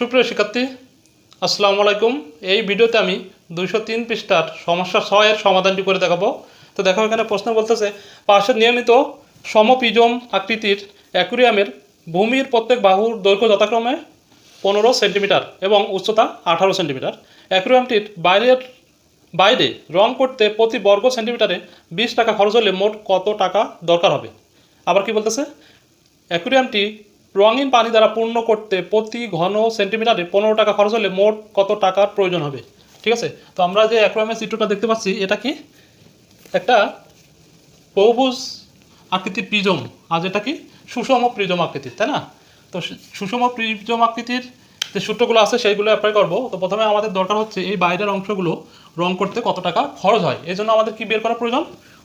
সুপ্রিয় শিক্ষার্থী, আসসালামু আলাইকুম। এই ভিডিওতে আমি দুইশো তিন পৃষ্ঠার সমস্যা ছয়ের সমাধানটি করে দেখাবো। তো দেখো এখানে প্রশ্ন বলতেছে পাশের নিয়মিত সমপিজম আকৃতির অ্যাকুরিয়ামের ভূমির প্রত্যেক বাহুর দৈর্ঘ্য যথাক্রমে পনেরো সেন্টিমিটার এবং উচ্চতা আঠারো সেন্টিমিটার। অ্যাকুরিয়ামটির বাইরের বাইরে রং করতে প্রতি বর্গ সেন্টিমিটারে বিশ টাকা খরচ হলে মোট কত টাকা দরকার হবে? আবার কি বলতেছে? অ্যাকুরিয়ামটি রঙিন পানি দ্বারা পূর্ণ করতে প্রতি ঘন সেন্টিমিটারে পনেরো টাকা খরচ হলে মোট কত টাকার প্রয়োজন হবে? ঠিক আছে? তো আমরা যে অ্যাকোয়ামের চিত্রটা দেখতে পাচ্ছি, এটা কি? একটা বহুভুজ আকৃতির প্রিজম। আর যেটা কি? সুষম প্রিজম আকৃতির, তাই না? তো সুষম প্রিজম আকৃতির যে সূত্রগুলো আছে, সেইগুলো অ্যাপ্লাই করব। তো প্রথমে আমাদের দরকার হচ্ছে এই বাইরের অংশগুলো রং করতে কত টাকা খরচ হয়। এই জন্য আমাদের কি বের করা প্রয়োজন?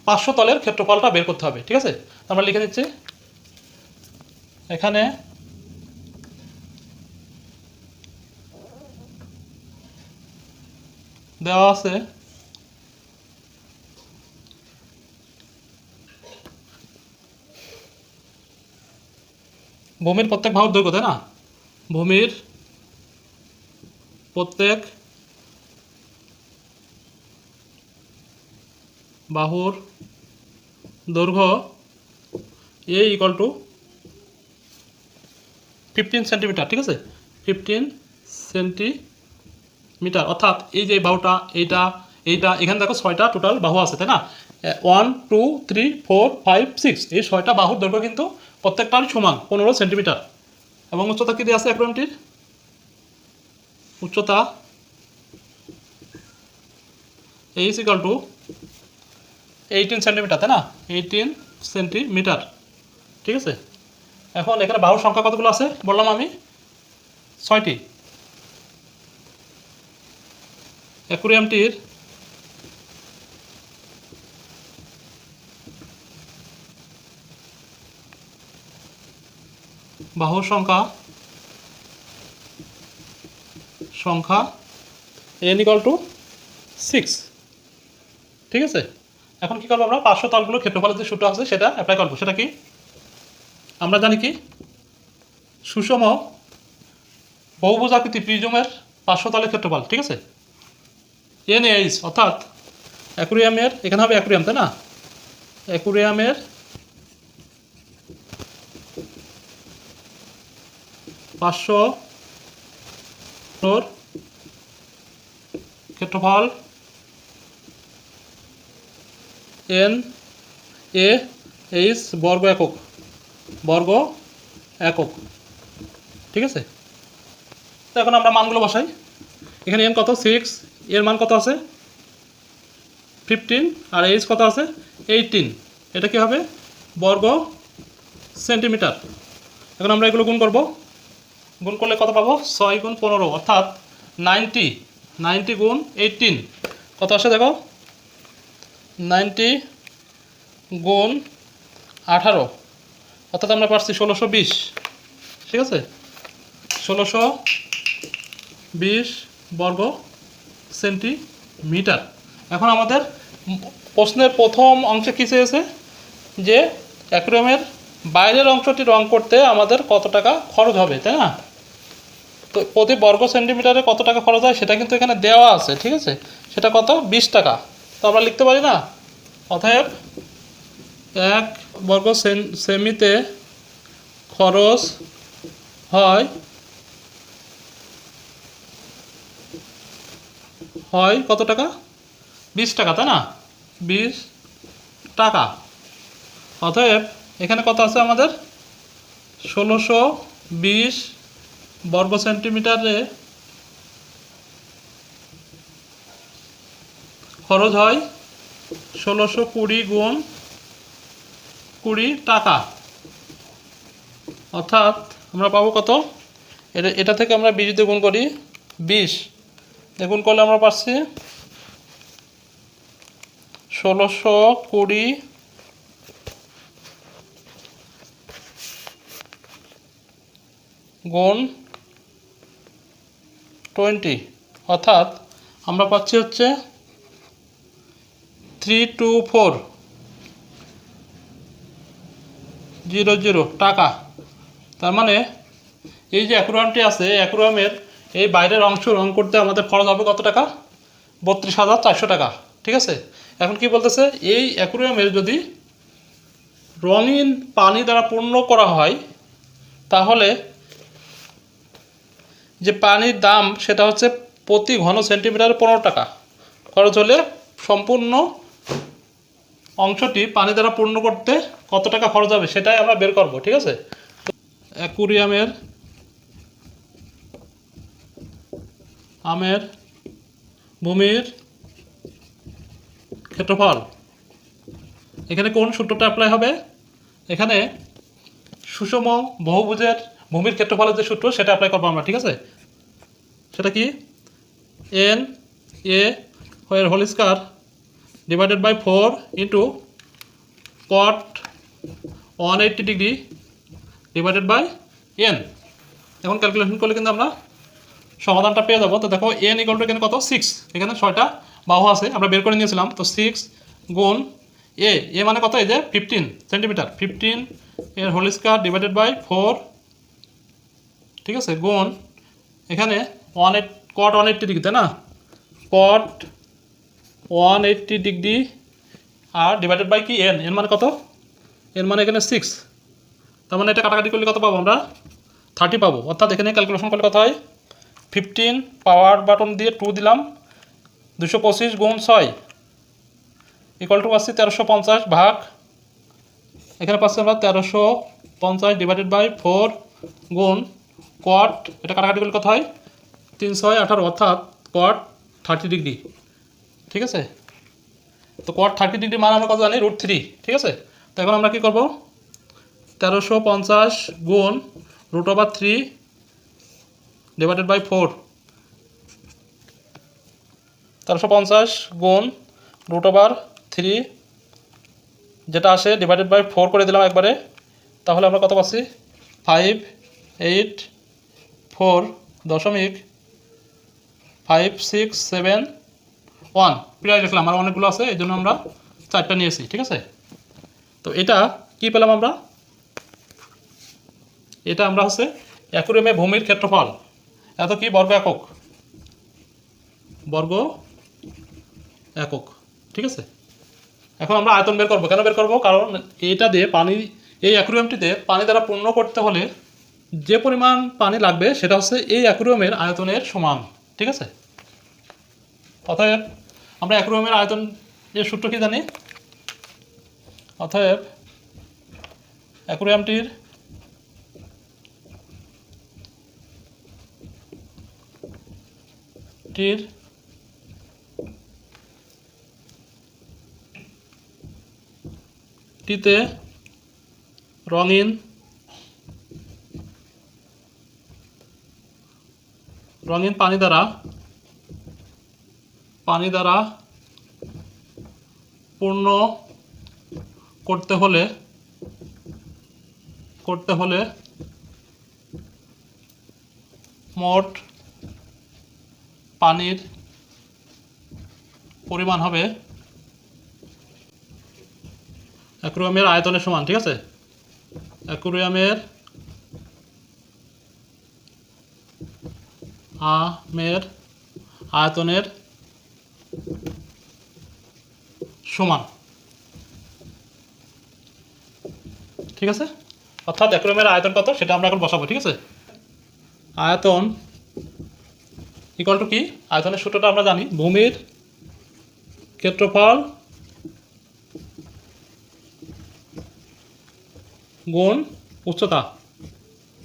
পাঁচশো তলের ক্ষেত্রফলটা বের করতে হবে, ঠিক আছে? আমরা লিখে দিচ্ছি এখানে দেওয়া আছে ভূমির প্রত্যেক বাহুর দৈর্ঘ্য, তাই না? ভূমির প্রত্যেক বাহুর দৈর্ঘ্য a equal to fifteen centimetre, ঠিক আছে? ফিফটিন সেন্টিমিটার, অর্থাৎ এই যে বাহুটা, এইটা এইটা, এখানে দেখো ছয়টা টোটাল বাহু আছে, তাই না? One two three four five six এই ছয়টা বাহুর দৈর্ঘ্য কিন্তু প্রত্যেকটার সমান, পনেরো সেন্টিমিটার। এবং উচ্চতা কি দিয়ে আছে অ্যাকুরামটির উচ্চতা H equal to eighteen centimetre, তাই না? এইটিন সেন্টিমিটার, ঠিক আছে? এখন এখানে বাহুর সংখ্যা কতগুলো আছে? বললাম আমি। ছয়টি। অ্যাকুরিয়ামটির বাহুর সংখ্যা সংখ্যা এন ইকাল টু সিক্স ঠিক আছে? এখন কী করব আমরা? পাঁচশো তলগুলো ক্ষেত্রফলের যে সূত্র আছে, সেটা অ্যাপ্লাই করব। সেটা কি? আমরা জানি কি? সুষম বহুভুজ আকৃতি প্রিজমের পাঁচশো ক্ষেত্রফল, ঠিক আছে? এন এইচ অর্থাৎ অ্যাকুরিয়ামের, এখানে হবে অ্যাকুরিয়াম, তাই না? অ্যাকুরিয়ামের পাঁচশো ক্ষেত্রফল এন এ এইচ বর্গ একক। বর্গ একক। ঠিক আছে? তো এখন আমরা মানগুলো বসাই। এখানে এন কত? সিক্স এর মান কত আছে? ফিফটিন আর এইচ কত আছে? এইটিন এটা কি হবে? বর্গ সেন্টিমিটার এখন আমরা এগুলো গুণ করব। গুণ করলে কত পাবো? ছয় গুণ পনেরো। অর্থাৎ নাইনটি নাইনটি গুণ এইটিন কত আসে দেখো? নাইনটি গুণ আঠারো। অর্থাৎ আমরা পারছি ষোলোশো বিশ। ঠিক আছে? ষোলোশো বিশ বর্গ সেন্টিমিটার। এখন আমাদের প্রশ্নের প্রথম অংশে কী চেয়েছে? যে অ্যাকুরিয়ামের বাইরের অংশটি রং করতে আমাদের কত টাকা খরচ হবে, তাই না? তো প্রতি বর্গ সেন্টিমিটারে কত টাকা খরচ হয় সেটা কিন্তু এখানে দেওয়া আছে, ঠিক আছে? সেটা কত? বিশ টাকা। তো আমরা লিখতে পারি না? অতএব এক বর্গ সেমিতে খরচ হয় হয় কত টাকা? বিশ টাকা, তাই না? বিশ টাকা। অতএব এখানে কত আছে আমাদের? ষোলোশো বিশ বর্গ সেন্টিমিটারে খরচ হয় ষোলোশো কুড়ি গুণ কুড়ি টাকা। অর্থাৎ আমরা পাবো কত? এটা এটা থেকে আমরা বিশ দিয়ে গুণ করি বিশ। দেখুন করলে আমরা পাচ্ছি ষোলোশো কুড়ি গুণ টোয়েন্টি। অর্থাৎ আমরা পাচ্ছি হচ্ছে three two four zero zero, টাকা। তার মানে এই যে অ্যাকুরামটি আছে অ্যাকুরামের এই বাইরের অংশ রং করতে আমাদের খরচ হবে কত টাকা? বত্রিশ হাজার চারশো টাকা, ঠিক আছে? এখন কি বলতেছে, এই অ্যাকুরিয়ামের যদি রঙিন পানি দ্বারা পূর্ণ করা হয়, তাহলে যে পানির দাম, সেটা হচ্ছে প্রতি ঘন সেন্টিমিটারে পনেরো টাকা। খরচ হলে সম্পূর্ণ অংশটি পানি দ্বারা পূর্ণ করতে কত টাকা খরচ হবে সেটাই আমরা বের করব, ঠিক আছে? অ্যাকুরিয়ামের আমের ভূমির ক্ষেত্রফল। এখানে কোন সূত্রটা অ্যাপ্লাই হবে? এখানে সুষম বহুভুজের ভূমির ক্ষেত্রফলের যে সূত্র, সেটা অ্যাপ্লাই করব আমরা, ঠিক আছে? সেটা কি? N A whole square by four into cot one eighty degree divided by N এখন ক্যালকুলেশন করলে কিন্তু আমরা সমাধানটা পেয়ে যাব। তো দেখো এন ইকল টু এখানে কত? সিক্স এখানে ছয়টা বাহু আছে, আমরা বের করে নিয়েছিলাম। তো সিক্স গুণ এ এ মানে কত? এই যে ফিফটিন সেন্টিমিটার ফিফটিন এর whole square divided by four ঠিক আছে? গুণ এখানে one eight cot one eighty degree তাই না? কট ওয়ান এইট্টি ডিগ্রি আর ডিভাইডেড বাই কি? এন এন মানে কত? এন মানে এখানে সিক্স তার মানে এটা কাটাকাটি করলে কত পাবো আমরা? থার্টি পাবো। অর্থাৎ এখানে ক্যালকুলেশন করলে কত হয়? ফিফটিন পাওয়ার বাটন দিয়ে টু দিলাম, দুশো পঁচিশ গুণ ছয় ইকুয়াল টু পাচ্ছি তেরোশো পঞ্চাশ ভাগ। এখানে পাচ্ছি আমরা তেরোশো পঞ্চাশ ডিভাইডেড বাই ফোর গুণ কট এটা কাটাকাটি করলে কত হয়? তিন ছয় আঠারো, অর্থাৎ কট থার্টি ডিগ্রি ঠিক আছে? তো কট থার্টি ডিগ্রি মান আমরা কত জানি? রুট থ্রি ঠিক আছে? তো এখন আমরা কী করব? তেরোশো পঞ্চাশ গুণ root over three divided by four তেরোশো পঞ্চাশ গুণ রুট ওভার থ্রি যেটা আসে ডিভাইডেড বাই ফোর করে দিলাম একবারে, তাহলে আমরা কত পাচ্ছি? ফাইভ এইট ফোর দশমিক ফাইভ সিক্স সেভেন ওয়ান প্রায় লিখলাম আর অনেকগুলো আছে এই জন্য আমরা চারটা নিয়েছি, ঠিক আছে? তো এটা কি পেলাম আমরা? এটা আমরা হচ্ছে অ্যাকুরিয়ামে ভূমির ক্ষেত্রফল। এত কি? বর্গ একক। বর্গ একক, ঠিক আছে? এখন আমরা আয়তন বের করব। কেন বের করব? কারণ এটা দিয়ে পানি, এই অ্যাকুরিয়ামটিতে পানি দ্বারা পূর্ণ করতে হলে যে পরিমাণ পানি লাগবে, সেটা হচ্ছে এই অ্যাকুরিয়ামের আয়তনের সমান, ঠিক আছে? অতএব আমরা অ্যাকুরিয়ামের আয়তন এর সূত্র কি জানি? অতএব অ্যাকুরিয়ামটির টির টিতে রঙিন রঙিন পানি দ্বারা পানি দ্বারা পূর্ণ করতে হলে করতে হলে মোট পানির পরিমাণ হবে অ্যাকুরিয়ামের আয়তনের সমান, ঠিক আছে? অ্যাকুরিয়ামের আমের আয়তনের সমান। ঠিক আছে? অর্থাৎ অ্যাকুরিয়ামের আয়তন কত? সেটা আমরা এখন বসাবো, ঠিক আছে? আয়তন ইকুয়াল টু কি? আয়তনের সূত্রটা আমরা জানি, ভূমির ক্ষেত্রফল গুণ উচ্চতা,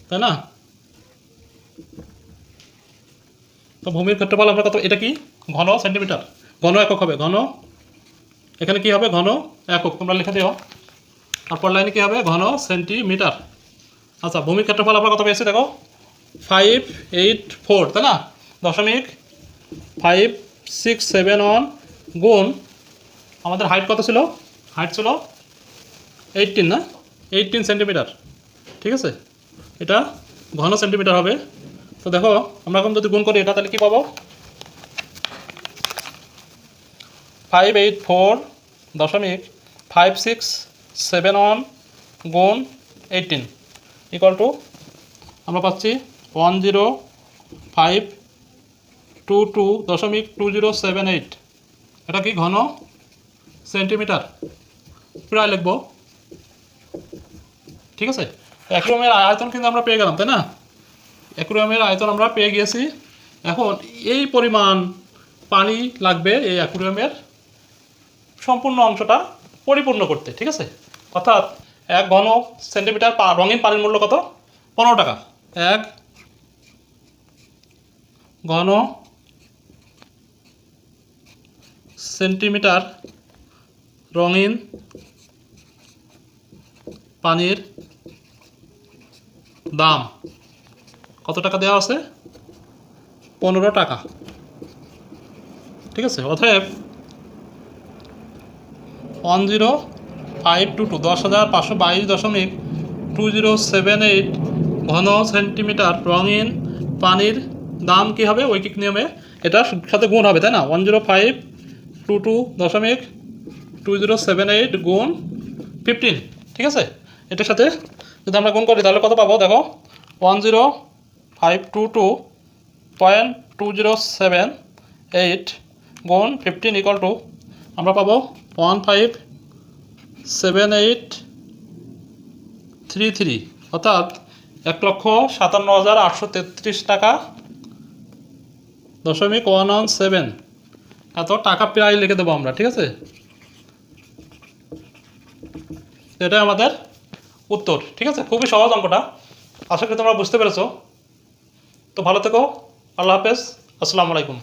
তাই না? তো ভূমির ক্ষেত্রফল আমরা কত, এটা কি? ঘন সেন্টিমিটার। ঘন একক হবে, ঘন এখানে কি হবে? ঘন একক। তোমরা লিখে দিও। তারপর লাইনে কি হবে? ঘন সেন্টিমিটার। আচ্ছা ভূমির ক্ষেত্রফল আমরা কত পেয়েছি দেখো? ফাইভ এইট ফোর তাই না? দশমিক ফাইভ সিক্স সেভেন ওয়ান গুণ আমাদের হাইট কত ছিল? হাইট ছিল এইটিন না? এইটিন সেন্টিমিটার ঠিক আছে? এটা ঘন সেন্টিমিটার হবে। তো দেখো, আমরা এখন যদি গুণ করি এটা, তাহলে কী পাবো? ফাইভ এইট ফোর দশমিক ফাইভ সিক্স সেভেন ওয়ান গুণ এইটিন ইকুয়াল টু আমরা পাচ্ছি one zero five two two দশমিক টু জিরো সেভেন এইট এটা কি ঘন? সেন্টিমিটার প্রায় লিখব। ঠিক আছে? অ্যাকুরিয়ামের আয়তন কিন্তু আমরা পেয়ে গেলাম, তাই না? অ্যাকুরিয়ামের আয়তন আমরা পেয়ে গিয়েছি। এখন এই পরিমাণ পানি লাগবে এই অ্যাকুরিয়ামের সম্পূর্ণ অংশটা পরিপূর্ণ করতে, ঠিক আছে? অর্থাৎ এক ঘন সেন্টিমিটার পা- রঙিন পানির মূল্য কত? পনেরো টাকা। এক ঘন সেন্টিমিটার রঙিন পানির দাম। কত টাকা দেওয়া আছে? পনেরো টাকা। ঠিক আছে? অতএব one zero five two two দশ হাজার পাঁচশো বাইশ দশমিক টু জিরো সেভেন এইট ঘন সেন্টিমিটার রঙিন পানির দাম কী হবে? ঐকিক নিয়মে এটা সাথে গুণ হবে, তাই না? One zero five two two দশমিক টু জিরো সেভেন এইট গুণ ফিফটিন ঠিক আছে? এটার সাথে যদি আমরা গুণ করি, তাহলে কত পাবো? দেখো one zero five two two point two zero seven eight গুণ ফিফটিন ইকুয়াল টু আমরা পাবো one five seven eight three three অর্থাৎ এক লক্ষ সাতান্ন হাজার আটশো তেত্রিশ টাকা দশমিক ওয়ান ওয়ান সেভেন এত টাকা প্রায় লিখে দেবো আমরা, ঠিক আছে? এটা আমাদের উত্তর, ঠিক আছে? খুবই সহজ অঙ্কটা, আশা করি তোমরা বুঝতে পেরেছ। তো ভালো থেকো, আল্লাহ হাফেজ, আসসালামু আলাইকুম।